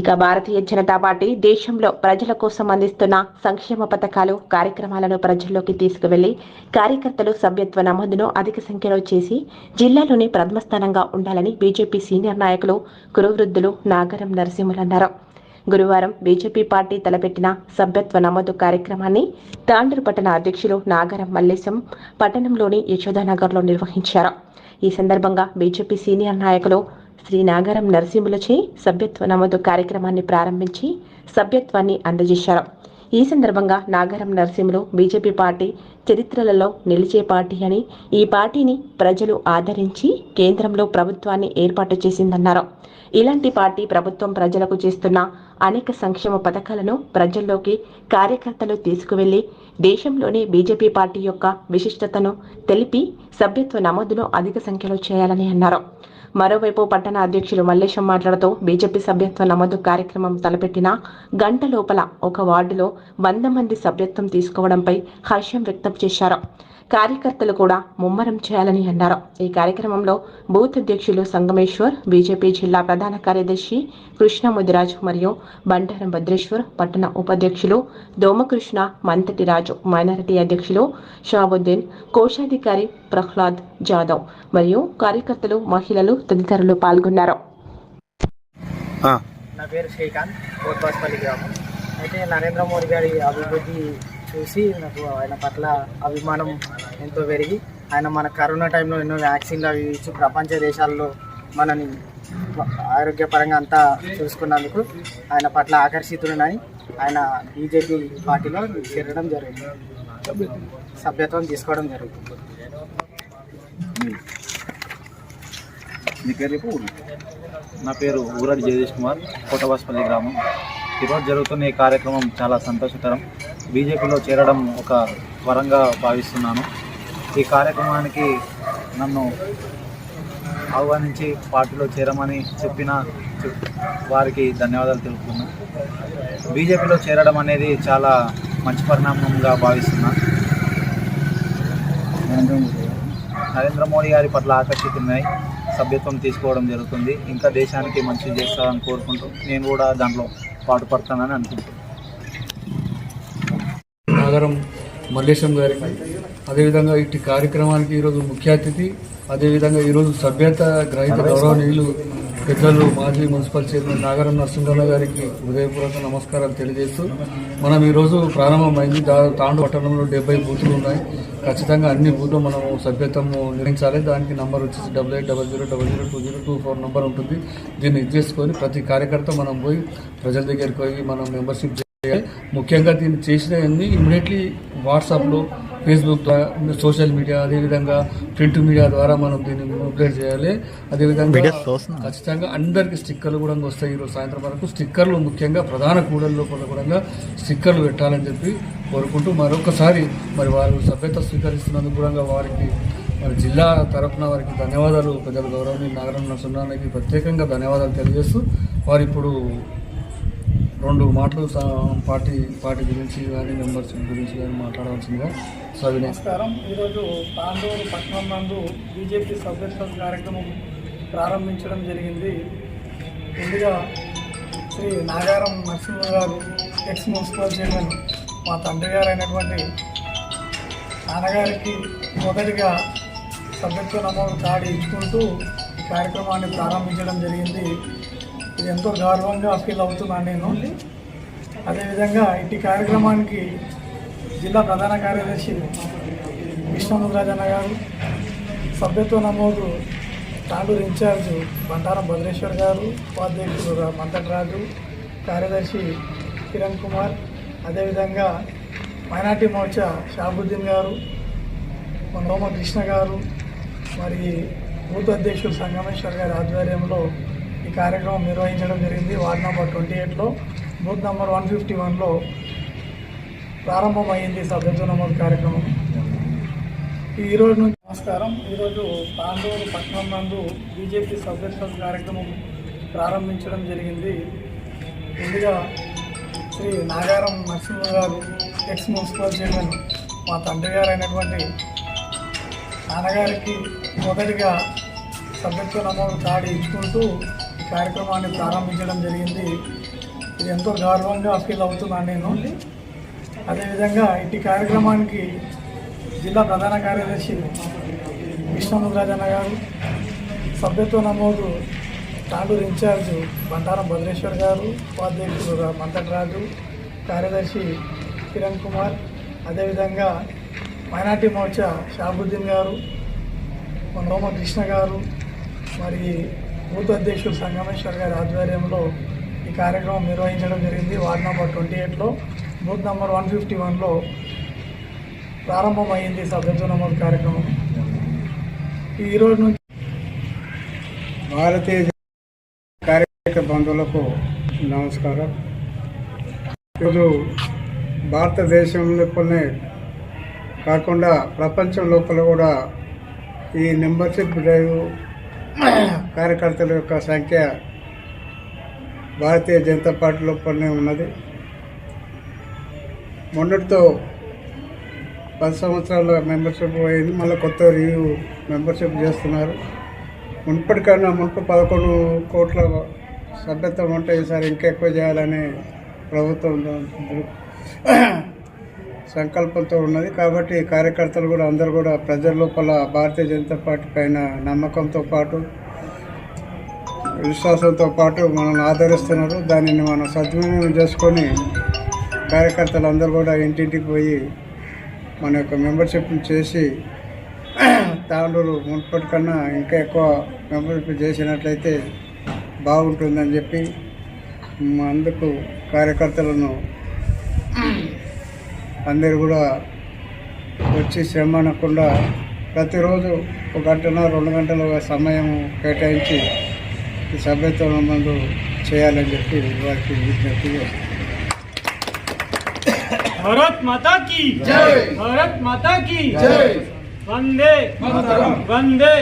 ఇక భారతీయ జనతా పార్టీ దేశంలో ప్రజల కోసం అందిస్తున్న సంక్షేమ పథకాలు కార్యక్రమాలను ప్రజల్లోకి తీసుకువెళ్ళి కార్యకర్తలు సభ్యత్వ నమోదును అధిక సంఖ్యలో చేసి జిల్లాలోని ప్రథమ స్థానంగా ఉండాలని బీజేపీ సీనియర్ నాయకులు కురువృద్ధులు నాగరం నరసింహులు అన్నారు. గురువారం బీజేపీ పార్టీ తలపెట్టిన సభ్యత్వ నమోదు కార్యక్రమాన్ని తాండూరు పట్టణ అధ్యక్షులు నాగరం మల్లేశం పట్టణంలోని యశోదానగర్లో నిర్వహించారు. ఈ సందర్భంగా బీజేపీ సీనియర్ నాయకులు శ్రీ నాగరం నరసింహులచే సభ్యత్వ నమోదు కార్యక్రమాన్ని ప్రారంభించి సభ్యత్వాన్ని అందజేశారు. ఈ సందర్భంగా నాగరం నరసింహులు బీజేపీ పార్టీ చరిత్రలలో నిలిచే పార్టీ అని ఈ పార్టీని ప్రజలు ఆదరించి కేంద్రంలో ప్రభుత్వాన్ని ఏర్పాటు చేసిందన్నారు. ఇలాంటి పార్టీ ప్రభుత్వం ప్రజలకు చేస్తున్న అనేక సంక్షేమ పథకాలను ప్రజల్లోకి కార్యకర్తలు తీసుకువెళ్ళి దేశంలోనే బీజేపీ పార్టీ యొక్క విశిష్టతను తెలిపి సభ్యత్వ నమోదును అధిక సంఖ్యలో చేయాలని అన్నారు. మరోవైపు పట్టణ అధ్యక్షులు మల్లేశం మాట్లాడుతూ బీజేపీ సభ్యత్వ నమోదు కార్యక్రమం తలపెట్టిన గంట లోపల ఒక వార్డులో వంద మంది సభ్యత్వం తీసుకోవడంపై హర్షం వ్యక్తం చేశారు. కార్యకర్తలు కూడా ముమ్మరం చేయాలని అన్నారు. ఈ కార్యక్రమంలో బూత్ అధ్యక్షులు సంగమేశ్వర్ బీజేపీ జిల్లా ప్రధాన కార్యదర్శి కృష్ణ ముదిరాజ్ మరియు బండారం భద్రేశ్వర్ పట్టణ ఉపాధ్యక్షులు దోమకృష్ణ మంతటి రాజు మైనారిటీ అధ్యక్షులు షాబుద్దీన్ కోశాధికారి ప్రహ్లాద్ జాదవ్ మరియు కార్యకర్తలు మహిళలు తదితరులు పాల్గొన్నారు. ఆ, నా పేరు శ్రీకాంత్ గ్రామం. అయితే నరేంద్ర మోడీ గారి అభివృద్ధి చూసి నాకు ఆయన పట్ల అభిమానం ఎంతో పెరిగి ఆయన మన కరోనా టైంలో ఎన్నో వ్యాక్సిన్లు అవి ఇచ్చి ప్రపంచ దేశాల్లో మనని ఆరోగ్యపరంగా అంతా చూసుకున్నందుకు ఆయన పట్ల ఆకర్షితుడినై ఆయన బీజేపీ పార్టీలో చేరడం జరిగింది. సభ్యత్వం తీసుకోవడం జరుగుతుంది. పేరు నా పేరు ఊరడి జగదీష్ కుమార్ కోటవాసపల్లి గ్రామం. ఈరోజు జరుగుతున్న ఈ కార్యక్రమం చాలా సంతోషకరం. బీజేపీలో చేరడం ఒక వరంగా భావిస్తున్నాను. ఈ కార్యక్రమానికి నన్ను ఆహ్వానించి పార్టీలో చేరమని చెప్పిన వారికి ధన్యవాదాలు తెలుపుతున్నాను బీజేపీలో చేరడం అనేది చాలా మంచి పరిణామంగా భావిస్తున్నాను నరేంద్ర మోడీ గారి పట్ల ఆకర్షితున్నాయి సభ్యత్వం తీసుకోవడం జరుగుతుంది. ఇంకా దేశానికి మంచి చేస్తారని కోరుకుంటూ నేను కూడా దాంట్లో పాటుపడతానని అనుకుంటున్నాను నాగరం మల్లేశం గారికి అదేవిధంగా ఇట్టి కార్యక్రమానికి ఈరోజు ముఖ్య అతిథి అదేవిధంగా ఈరోజు సభ్యత గ్రహీత గౌరవనీయులు పెద్దలు మాజీ మున్సిపల్ చైర్మన్ నాగరం నరసింహరావు గారికి హృదయపూర్వక నమస్కారాలు తెలియజేస్తూ మనం ఈరోజు ప్రారంభమైంది. తాండు పట్టణంలో డెబ్బై బూతులు ఉన్నాయి. ఖచ్చితంగా అన్ని బూత్లు మనము సభ్యత్వం నిర్ణయించాలి. దానికి నంబర్ వచ్చేసి double eight double zero double zero two zero two four number ఉంటుంది. దీన్ని ఇది చేసుకొని ప్రతి కార్యకర్త మనం పోయి ప్రజల దగ్గరికి పోయి మనం మెంబర్షిప్ చేయాలి. ముఖ్యంగా దీన్ని చేసినవన్నీ ఇమీడియట్లీ వాట్సాప్లో ఫేస్బుక్ ద్వారా సోషల్ మీడియా అదేవిధంగా ప్రింట్ మీడియా ద్వారా మనం దీన్ని అప్డేట్ చేయాలి. అదేవిధంగా ఖచ్చితంగా అందరికి స్టిక్కర్లు కూడా వస్తాయి ఈరోజు సాయంత్రం వరకు. స్టిక్కర్లు ముఖ్యంగా ప్రధాన కూడల్లో కూడా స్టిక్కర్లు పెట్టాలని చెప్పి కోరుకుంటూ మరొకసారి మరి వారు సభ్యత స్వీకరిస్తున్నందుకు కూడా వారికి మరి జిల్లా తరఫున వారికి ధన్యవాదాలు. పెద్దలు గౌరవనీయ నాగరం నరసింహానికి ప్రత్యేకంగా ధన్యవాదాలు తెలియజేస్తూ వారు ఇప్పుడు రెండు మాటలు పార్టీ పార్టీ గురించి కానీ మెంబర్షిప్ గురించి కానీ మాట్లాడవలసిందిగా సవి నమస్కారం. ఈరోజు తాండూరు పట్టణం నందు బీజేపీ సభ్యత్వ కార్యక్రమం ప్రారంభించడం జరిగింది. ముందుగా శ్రీ నాగారం నరసింహ గారు ఎక్స్ మున్సిపల్ చైర్మన్ మా తండ్రి గారు అయినటువంటి నాన్నగారికి మొదటిగా సభ్యత్వ నమోదు కార్డు ఇచ్చుకుంటూ ఈ కార్యక్రమాన్ని ప్రారంభించడం జరిగింది. ఎంతో గౌరవంగా ఫీల్ అవుతున్నాను నేను. అదేవిధంగా ఇట్టి కార్యక్రమానికి జిల్లా ప్రధాన కార్యదర్శి విష్ణుముద్రాజన్న గారు సభ్యత్వ నమోదు తాండూరు ఇన్ఛార్జ్ బంటారం భద్రేశ్వర్ గారు ఉపాధ్యక్షుడు మంతటి రాజు కార్యదర్శి కిరణ్ కుమార్ అదేవిధంగా మైనార్టీ మోర్చా షాబుద్దీన్ గారు మన కృష్ణ గారు మరి బూత్ అధ్యక్షుడు సంగమేశ్వర్ గారి ఆధ్వర్యంలో కార్యక్రమం నిర్వహించడం జరిగింది. వార్డ్ నెంబర్ ట్వంటీ ఎయిట్లో. బూత్ నెంబర్ వన్ ఫిఫ్టీ వన్లో ప్రారంభమైంది సభ్యత్వ నమోదు కార్యక్రమం. ఈరోజు నుంచి నమస్కారం. ఈరోజు తాండూరు పట్టణం నందు బీజేపీ సభ్యత్వ కార్యక్రమం ప్రారంభించడం జరిగింది. ముందుగా శ్రీ నాగారం నరసింహ గారు ఎక్స్ మున్సిపల్ చైర్మన్ మా తండ్రి గారు అయినటువంటి నాన్నగారికి మొదటిగా సభ్యత్వ నమోదు కార్డు ఇచ్చుకుంటూ కార్యక్రమాన్ని ప్రారంభించడం జరిగింది. ఇది ఎంతో గౌరవంగా ఫీల్ అవుతున్నాను నేను. అదేవిధంగా ఇట్టి కార్యక్రమానికి జిల్లా ప్రధాన కార్యదర్శి కృష్ణముద్రాజన్న గారు సభ్యత్వ నమోదు తాండూరు ఇన్ఛార్జ్ బంటారం భద్రేశ్వర్ గారు ఉపాధ్యక్షుడు రా- రాజు కార్యదర్శి కిరణ్ కుమార్ అదేవిధంగా మైనార్టీ మోర్చా షాబుద్దీన్ గారు మన రోమ కృష్ణ గారు మరి బూత్ అధ్యక్షుడు సంగమేశ్వర్ గారి ఆధ్వర్యంలో ఈ కార్యక్రమం నిర్వహించడం జరిగింది. వార్డ్ నెంబర్ ట్వంటీ ఎయిట్లో. బూత్ నెంబర్ వన్ ఫిఫ్టీ వన్లో ప్రారంభమైంది సభ్యత్వ నమోదు కార్యక్రమం. ఈరోజు నుంచి భారతీయ కార్యక్రమ బంధువులకు నమస్కారం. ఈరోజు భారతదేశం లోపలనే కాకుండా ప్రపంచం లోపల కూడా ఈ మెంబర్షిప్ డ్రైవ్ కార్యకర్తల యొక్క సంఖ్య భారతీయ జనతా పార్టీ లోపలనే ఉన్నది. మొన్నటితో పది సంవత్సరాల మెంబర్షిప్ అయింది మళ్ళీ కొత్త రివ్యూ మెంబర్షిప్ చేస్తున్నారు. మున్పటికన్నా మునుపు పదకొండు కోట్ల సభ్యత్వం ఉంటే ఈసారి ఇంకా ఎక్కువ చేయాలని ప్రభుత్వం సంకల్పంతో ఉన్నది. కాబట్టి కార్యకర్తలు కూడా అందరూ కూడా ప్రజల లోపల భారతీయ జనతా పార్టీ పైన నమ్మకంతో పాటు విశ్వాసంతో పాటు మనల్ని ఆదరిస్తున్నారు. దానిని మనం సద్వినియోగం చేసుకొని కార్యకర్తలు అందరూ కూడా ఇంటింటికి పోయి మన యొక్క మెంబర్షిప్ని చేసి తాండూరు మున్పటి కన్నా ఇంకా ఎక్కువ మెంబర్షిప్ చేసినట్లయితే బాగుంటుందని చెప్పి అందుకు కార్యకర్తలను అందరు కూడా వచ్చి శ్రమ అనకుండా ప్రతిరోజు ఒక గంటన రెండు గంటల సమయం కేటాయించి ఈ సభ్యత్వం మందు చేయాలని చెప్పి వారికి విజ్ఞప్తి చేస్తాను भारत माता की जय भारत माता की जय वंदे वंदे